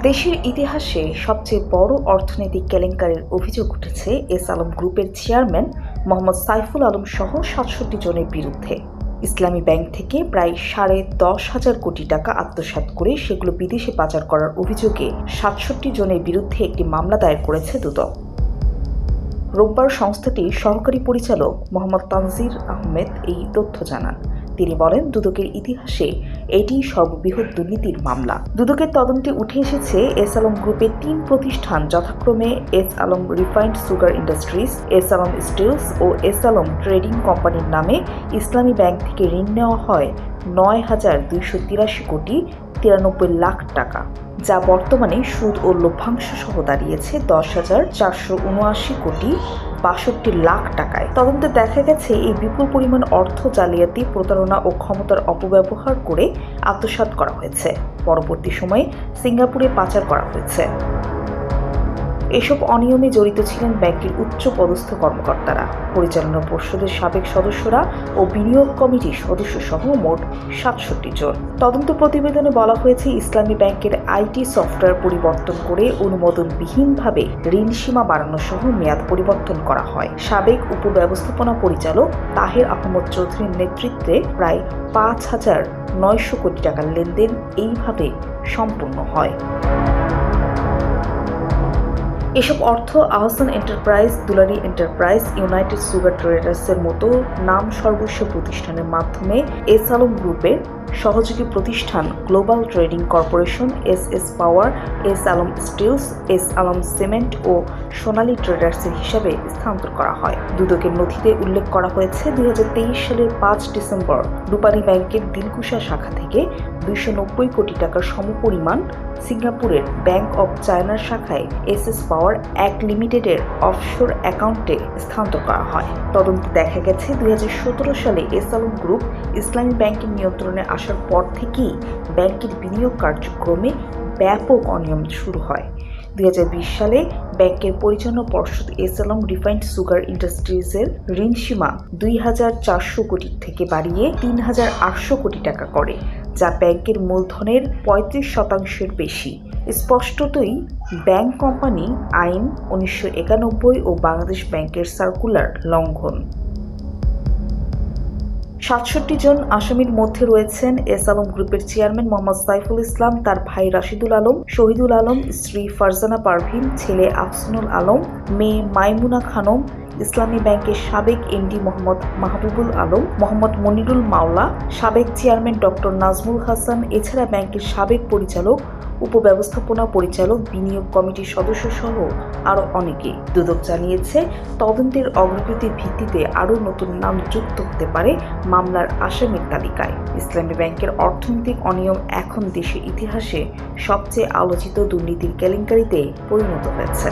দেশের ইতিহাসে সবচেয়ে বড় অর্থনৈতিক কেলেঙ্কারির অভিযোগ উঠেছে এস আলম গ্রুপের চেয়ারম্যান মোহাম্মদ সাইফুল আলম সহ সাতষট্টি জনের বিরুদ্ধে। ইসলামী ব্যাংক থেকে প্রায় সাড়ে দশ হাজার কোটি টাকা আত্মসাৎ করে সেগুলো বিদেশে পাচার করার অভিযোগে সাতষট্টি জনের বিরুদ্ধে একটি মামলা দায়ের করেছে দুদক। রোববার সংস্থাটির সহকারী পরিচালক মোহাম্মদ তানজির আহমেদ এই তথ্য জানান। তিনি বলেন, দুদকের ইতিহাসে এটি সর্ববৃহৎ দুর্নীতির মামলা। দুদকের তদন্তে উঠে এসেছে, এস আলম গ্রুপের তিন প্রতিষ্ঠান, যথাক্রমে S Alam refined sugar industries, S Alam steels ও এস আলম ট্রেডিং কোম্পানির নামে ইসলামী ব্যাংক থেকে ঋণ নেওয়া হয় নয় হাজার দুইশো তিরাশি কোটি তিরানব্বই লাখ টাকা, যা বর্তমানে সুদ ও লভ্যাংশ সহ দাঁড়িয়েছে দশ হাজার চারশো উনআশি কোটি বাষট্টি লাখ টাকায়। তদন্তে দেখা গেছে, এই বিপুল পরিমাণ অর্থ জালিয়াতি, প্রতারণা ও ক্ষমতার অপব্যবহার করে আত্মসাত করা হয়েছে। পরবর্তী সময়ে সিঙ্গাপুরে পাচার করা হয়েছে। এসব অনিয়মে জড়িত ছিলেন ব্যাংকের উচ্চ পদস্থ কর্মকর্তারা। পরিচালনা পর্ষদের সাবেক সদস্যরা ও বিনিয়োগ কমিটির সদস্য সহ মোট সাতষট্টি জন। তদন্ত প্রতিবেদনে বলা হয়েছে, ইসলামী ব্যাংকের আইটি সফটওয়্যার পরিবর্তন করে অনুমোদনবিহীনভাবে ঋণ সীমা বাড়ানো সহ মেয়াদ পরিবর্তন করা হয়। সাবেক উপব্যবস্থাপনা পরিচালক তাহের আহমদ চৌধুরীর নেতৃত্বে প্রায় পাঁচ হাজার নয়শো কোটি টাকার লেনদেন এইভাবে সম্পূর্ণ হয়। এসব অর্থ Ahsan enterprise Dulari enterprise, united sugar ট্রেডার্সের মতো নাম সর্বস্ব প্রতিষ্ঠানের মাধ্যমে এস আলম গ্রুপের সহযোগী প্রতিষ্ঠান global trading corporation, S S power, S Alam steels, S Alam cement ও সোনালী ট্রেডার্সের হিসাবে স্থানান্তর করা হয়। দুদকের নথিতে উল্লেখ করা হয়েছে দুই হাজার তেইশ সালের পাঁচ ডিসেম্বর রূপালী ব্যাংকের দিলকুশা শাখা থেকে দুইশো নব্বই কোটি টাকার সমপরিমাণ সিঙ্গাপুরের ব্যাংক অব চায়নার শাখায় এস এস পাওয়ার এক লিমিটেডের অফশোর অ্যাকাউন্টে স্থানান্তর করা হয়। তদন্তে দেখা গেছে, দুই হাজার সতেরো সালে এসআল গ্রুপ ইসলামী ব্যাংকের নিয়ন্ত্রণে আসার পর থেকেই ব্যাংকের বিনিয়োগ কার্যক্রমে ব্যাপক অনিয়ম শুরু হয়। দুই হাজার বিশ সালে ব্যাংকের পরিচালনা পর্ষদ এস আলম রিফাইন্ড সুগার ইন্ডাস্ট্রিজের ঋণ সীমা দুই হাজার চারশো কোটি থেকে বাড়িয়ে তিন হাজার আটশো কোটি টাকা করে, যা ব্যাংকের মূলধনের পঁয়ত্রিশ শতাংশের বেশি। স্পষ্টতই ব্যাংক কোম্পানি আইন উনিশশো একানব্বই ও বাংলাদেশ ব্যাংকের সার্কুলার লঙ্ঘন। সাতষট্টি জন আসামির মধ্যে রয়েছেন এস আলম গ্রুপের চেয়ারম্যান মোহাম্মদ সাইফুল ইসলাম, তার ভাই রাশিদুল আলম, শহীদুল আলম, স্ত্রী ফারজানা পারভিন, ছেলে আফসুনুল আলম, মেয়ে মাইমুনা খানম, ইসলামী ব্যাংকের সাবেক এমডি মোহাম্মদ মাহবুবুল আলম, মোহাম্মদ মনিরুল মাওলা, সাবেক চেয়ারম্যান ডক্টর নাজমুল হাসান, এছাড়া ব্যাংকের সাবেক পরিচালক উপব্যবস্থাপনা পরিচালক, বিনিয়োগ কমিটির সদস্য সহ আরও অনেকে। দুদক জানিয়েছে, তদন্তের অগ্রগতির ভিত্তিতে আরও নতুন নাম যুক্ত হতে পারে মামলার আসামির তালিকায়। ইসলামী ব্যাংকের অর্থনৈতিক অনিয়ম এখন দেশের ইতিহাসে সবচেয়ে আলোচিত দুর্নীতির কেলেঙ্কারিতে পরিণত হয়েছে।